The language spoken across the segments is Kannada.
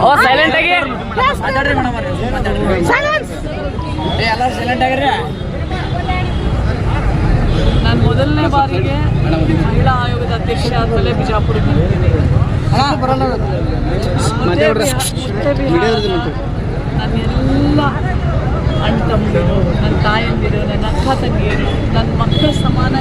ಓ ಸೈಲೆಂಟ್ ಆಗಿ. ಎಲ್ಲರೂ ಸೈಲೆಂಟ್ ಆಗಿರ್ರಿ ನಾನು ಮೊದಲನೇ ಬಾರಿಗೆ ಮಹಿಳಾ ಆಯೋಗದ ಅಧ್ಯಕ್ಷೆ ಆದಮೇಲೆ ಬಿಜಾಪುರಕ್ಕೆ ನನ್ನೆಲ್ಲ ಅಣ್ಣ ತಮ್ಮರು ನನ್ನ ತಾಯಂದಿರು ನನ್ನ ಅಕ್ಕ ತಂಗಿಯರು ನನ್ನ ಮಕ್ಕಳ ಸಮಾನ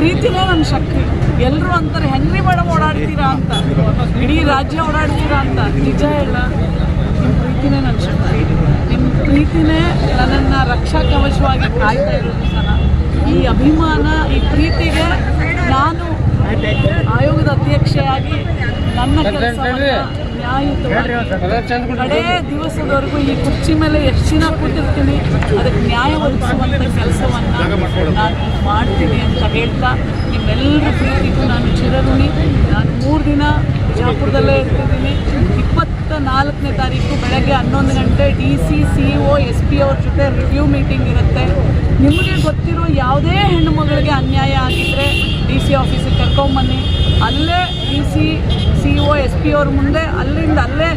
ಪ್ರೀತಿನೇ ನನ್ನ ಶಕ್ತಿ. ಎಲ್ಲರೂ ಅಂತಾರೆ ಹೆಂಗ್ರಿ ಮೇಡಮ್ ಓಡಾಡ್ತೀರಾ ಅಂತ. ಇಡೀ ರಾಜ್ಯ ಓಡಾಡ್ತೀರಾ ಅಂತ. ನಿಜ ಹೇಳ ನಿಮ್ಮ ಪ್ರೀತಿನೇ ನನ್ನ ಶಕ್ತಿ. ನಿಮ್ಮ ಪ್ರೀತಿನೇ ನನ್ನನ್ನು ರಕ್ಷಾ ಕವಚವಾಗಿ ಕಾಯ್ತಾ ಇರೋದು ಸಹ ಈ ಅಭಿಮಾನ ಈ ಪ್ರೀತಿಗೆ ನಾನು ಆಯೋಗದ ಅಧ್ಯಕ್ಷೆಯಾಗಿ ನನ್ನ ಕೆಲಸವನ್ನು ನ್ಯಾಯಯುತವಾಗಿ ಕಡೇ ದಿವಸದವರೆಗೂ ಈ ಕುರ್ಚಿ ಮೇಲೆ ಎಷ್ಟು ದಿನ ಕೂತಿರ್ತೀನಿ ಅದಕ್ಕೆ ನ್ಯಾಯ ಒದಗಿಸುವಂಥ ಕೆಲಸವನ್ನು ನಾನು ಮಾಡ್ತೀನಿ ಅಂತ ಹೇಳ್ತಾ ನಿಮ್ಮೆಲ್ಲರ ಪ್ರೀತಿಗೂ ನಾನು ಚಿರಋಣಿ. ನಾನು ಮೂರು ದಿನ ಬಿಜಾಪುರದಲ್ಲೇ ಇರ್ತಿದ್ದೀನಿ. ಇಪ್ಪತ್ತ ನಾಲ್ಕನೇ ತಾರೀಕು ಬೆಳಗ್ಗೆ ಹನ್ನೊಂದು ಗಂಟೆ D C C O, S P ಅವ್ರ ಜೊತೆ ರಿವ್ಯೂ ಮೀಟಿಂಗ್ ಇರುತ್ತೆ. ನಿಮಗೆ ಗೊತ್ತಿರೋ ಯಾವುದೇ ಹೆಣ್ಣು ಮಗಳಿಗೆ ಅನ್ಯಾಯ ಆಗಿದ್ದರೆ ಡಿ ಸಿ ಆಫೀಸಿಗೆ ಕರ್ಕೊಂಬನ್ನಿ ಅಲ್ಲೇ D C C O, S P ಅವ್ರ ಮುಂದೆ ಅಲ್ಲಿಂದ ಅಲ್ಲೇ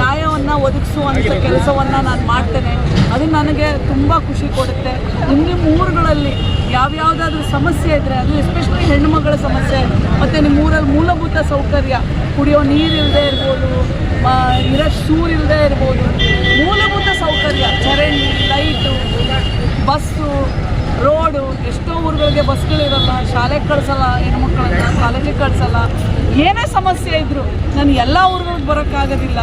ನ್ಯಾಯವನ್ನು ಒದಗಿಸುವಂಥ ಕೆಲಸವನ್ನು ನಾನು ಮಾಡ್ತೇನೆ. ಅದು ನನಗೆ ತುಂಬ ಖುಷಿ ಕೊಡುತ್ತೆ. ನಿಮಗೆ ಊರುಗಳಲ್ಲಿ ಯಾವ್ಯಾವುದಾದ್ರೂ ಸಮಸ್ಯೆ ಇದ್ದರೆ ಅದು ಎಸ್ಪೆಷಲಿ ಹೆಣ್ಣು ಮಕ್ಕಳ ಸಮಸ್ಯೆ, ಮತ್ತು ನಿಮ್ಮ ಊರಲ್ಲಿ ಮೂಲಭೂತ ಸೌಕರ್ಯ, ಕುಡಿಯೋ ನೀರಿಲ್ಲದೆ ಇರ್ಬೋದು ಇರೋ ಶೂರ್ ಇಲ್ಲದೆ ಇರ್ಬೋದು, ಮೂಲಭೂತ ಸೌಕರ್ಯ, ಚರಂಡಿ, ಲೈಟು, ಬಸ್ಸು, ರೋಡು, ಎಷ್ಟೋ ಊರುಗಳಿಗೆ ಬಸ್ಗಳಿರಲ್ಲ ಶಾಲೆಗೆ ಕಳಿಸಲ್ಲ, ಹೆಣ್ಮಕ್ಳನ್ನ, ಕಾಲೇಜಿಗೆ ಕಳಿಸಲ್ಲ. ಏನೇ ಸಮಸ್ಯೆ ಇದ್ದರೂ ನಾನು ಎಲ್ಲ ಊರುಗಳಿಗೆ ಬರೋಕ್ಕಾಗೋದಿಲ್ಲ.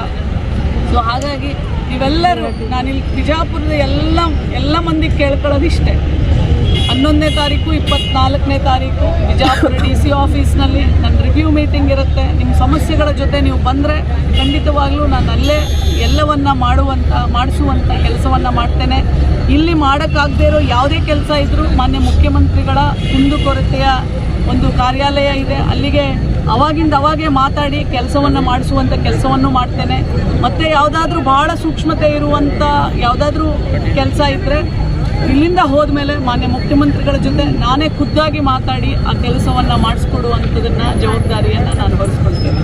ಸೊ ಹಾಗಾಗಿ ನೀವೆಲ್ಲರೂ ನಾನಿಲ್ಲಿ ಬಿಜಾಪುರದ ಎಲ್ಲ ಎಲ್ಲ ಮಂದಿಗೆ ಕೇಳ್ಕೊಳ್ಳೋದು ಇಷ್ಟೇ ಹನ್ನೊಂದನೇ ತಾರೀಕು, ಇಪ್ಪತ್ನಾಲ್ಕನೇ ತಾರೀಕು, ಬಿಜಾಪುರ ಡಿ ಸಿ ಆಫೀಸ್ನಲ್ಲಿ ನನ್ನ ರಿವ್ಯೂ ಮೀಟಿಂಗ್ ಇರುತ್ತೆ. ನಿಮ್ಮ ಸಮಸ್ಯೆಗಳ ಜೊತೆ ನೀವು ಬಂದರೆ ಖಂಡಿತವಾಗ್ಲೂ ನಾನು ಅಲ್ಲೇ ಎಲ್ಲವನ್ನು ಮಾಡುವಂಥ ಮಾಡಿಸುವಂಥ ಕೆಲಸವನ್ನು ಮಾಡ್ತೇನೆ. ಇಲ್ಲಿ ಮಾಡೋಕ್ಕಾಗದೇ ಇರೋ ಯಾವುದೇ ಕೆಲಸ ಇದ್ದರೂ ಮಾನ್ಯ ಮುಖ್ಯಮಂತ್ರಿಗಳ ಕುಂದುಕೊರತೆಯ ಒಂದು ಕಾರ್ಯಾಲಯ ಇದೆ. ಅಲ್ಲಿಗೆ ಅವಾಗಿಂದ ಅವಾಗೇ ಮಾತಾಡಿ ಕೆಲಸವನ್ನು ಮಾಡಿಸುವಂಥ ಕೆಲಸವನ್ನು ಮಾಡ್ತೇನೆ. ಮತ್ತು ಯಾವುದಾದ್ರೂ ಬಹಳ ಸೂಕ್ಷ್ಮತೆ ಇರುವಂಥ ಯಾವುದಾದ್ರೂ ಕೆಲಸ ಇದ್ದರೆ ಇಲ್ಲಿಂದ ಹೋದ್ಮೇಲೆ ಮಾನ್ಯ ಮುಖ್ಯಮಂತ್ರಿಗಳ ಜೊತೆ ನಾನೇ ಖುದ್ದಾಗಿ ಮಾತಾಡಿ ಆ ಕೆಲಸವನ್ನು ಮಾಡಿಸ್ಕೊಡುವಂತದನ್ನ ಜವಾಬ್ದಾರಿಯನ್ನು ನಾನು ಹೊರಿಸ್ಕೊಳ್ತೇನೆ.